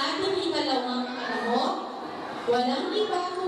ating ikalawang kalahok, walang iba